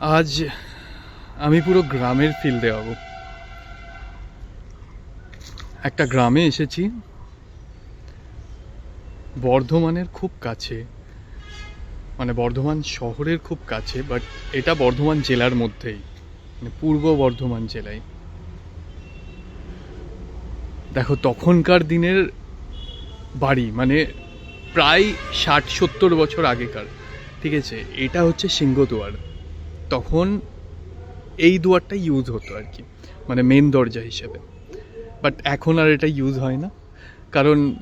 আজ আমি পুরো গ্রামের ফিল দেওয়াবো একটা গ্রামে এসেছি। বর্ধমানের খুব কাছে। মানে বর্ধমান শহরের খুব কাছে বাট এটা বর্ধমান জেলার মধ্যেই। মানে পূর্ব বর্ধমান জেলায়। দেখো, তখনকার দিনের বাড়ি মানে প্রায় ষাট সত্তর বছর আগেকার। ঠিক আছে, এটা হচ্ছে সিংহদুয়ার। তখন এই দুয়ারটা ইউজ হতো আর কি মানে মেন দরজা হিসেবে। বাট এখন আর এটা ইউজ হয় না, কারণ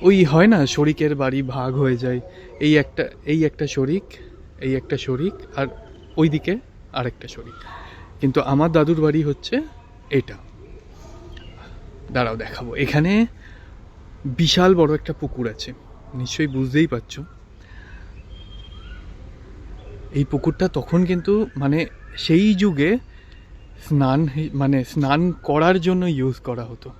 ওই হয় না, শরিকের বাড়ি ভাগ হয়ে যায়। এই একটা এই একটা শরিক, এই একটা শরিক, আর ওই ওইদিকে আরেকটা শরিক। কিন্তু আমার দাদুর বাড়ি হচ্ছে এটা। দাঁড়াও দেখাবো। এখানে বিশাল বড় একটা পুকুর আছে। নিশ্চয়ই বুঝতেই পারছ। এই পুকুরটা তখন কিন্তু মানে সেই যুগে স্নান মানে স্নান করার জন্য ইউজ করা হতো।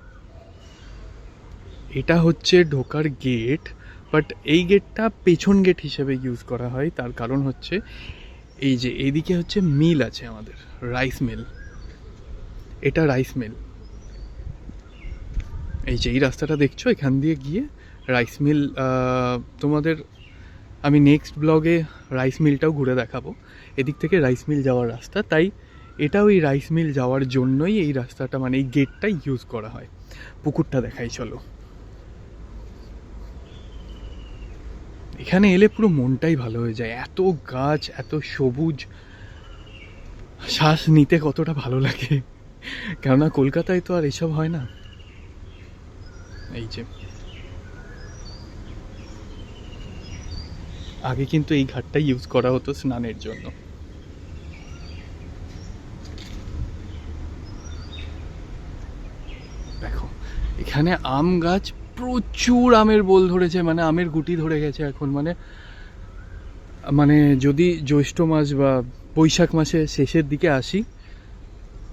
এটা হচ্ছে ঢোকার গেট বাট এই গেটটা পেছন গেট হিসেবে ইউজ করা হয়। তার কারণ হচ্ছে এই যে এইদিকে হচ্ছে মিল আছে আমাদের রাইস মিল এটা রাইস মিল এই যে এই রাস্তাটা দেখছ, এখান দিয়ে গিয়ে রাইস মিল তোমাদের আমি নেক্সট ব্লগে রাইস মিলটাও ঘুরে দেখাবো। এদিক থেকে রাইস মিল যাওয়ার রাস্তা, তাই এটা ওই রাইস মিল যাওয়ার জন্যই এই রাস্তাটা মানে এই গেটটাই ইউজ করা হয়। পুকুরটা দেখাই, চলো। এখানে এলে পুরো মনটাই ভালো হয়ে যায়। এত গাছ, এত সবুজ। শ্বাস নিতে কতটা ভালো লাগে। কেননা কলকাতায় তো আর এসব হয় না। এই যে। আগে কিন্তু এই ঘাটটা ইউজ করা হতো স্নানের জন্য। দেখো, এখানে আম গাছ প্রচুর আমের বোল ধরেছে মানে আমের গুটি ধরে গেছে এখন মানে মানে যদি জ্যৈষ্ঠ মাস বা বৈশাখ মাসে শেষের দিকে আসি,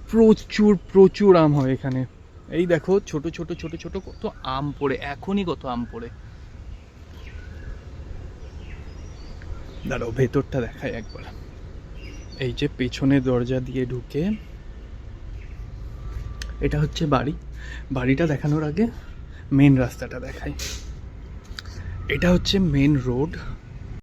প্রচুর প্রচুর আম হয় এখানে। এই দেখো, ছোট ছোট ছোট ছোট কত আম পড়ে, এখনই কত আম পড়ে। দাঁড়াও, ভেতরটা দেখাই একবার। এই যে পেছনে দরজা দিয়ে ঢুকে, এটা হচ্ছে বাড়ি। বাড়িটা দেখানোর আগে মেন রাস্তাটা দেখাই। এটা হচ্ছে মেন রোড